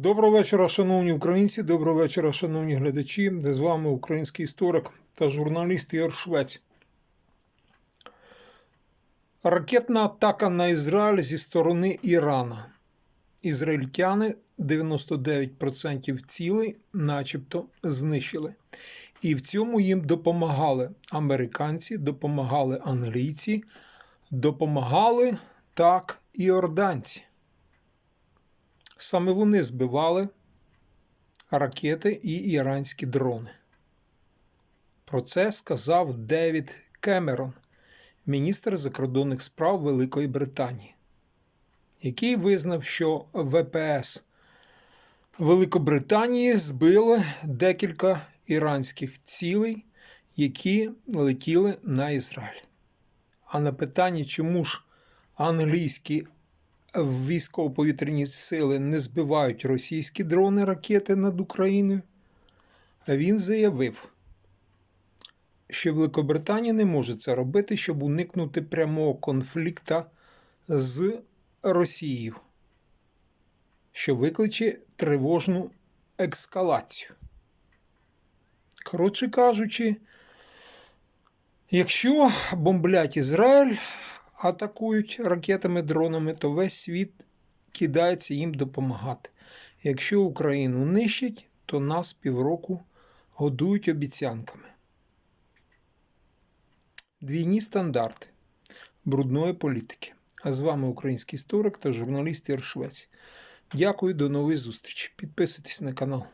Доброго вечора, шановні українці, доброго вечора, шановні глядачі. Де з вами український історик та журналіст Ігор Швець. Ракетна атака на Ізраїль зі сторони Ірана. Ізраїльтяни 99% цілей, начебто, знищили. І в цьому їм допомагали американці, допомагали англійці, допомагали так і орданці. Саме вони збивали ракети і іранські дрони. Про це сказав Девід Кемерон, міністр закордонних справ Великої Британії, який визнав, що ВПС Великобританії збили декілька іранських цілей, які летіли на Ізраїль. А на питання, чому ж англійські військово-повітряні сили не збивають російські дрони ракети над Україною, він заявив, що Великобританія не може це робити, щоб уникнути прямого конфлікту з Росією, що викличе тривожну ескалацію. Коротше кажучи, якщо бомблять Ізраїль, атакують ракетами, дронами, то весь світ кидається їм допомагати. Якщо Україну нищать, то нас півроку годують обіцянками. Двійні стандарти брудної політики. А з вами український історик та журналіст Ір Швець. Дякую, до нової зустрічі. Підписуйтесь на канал.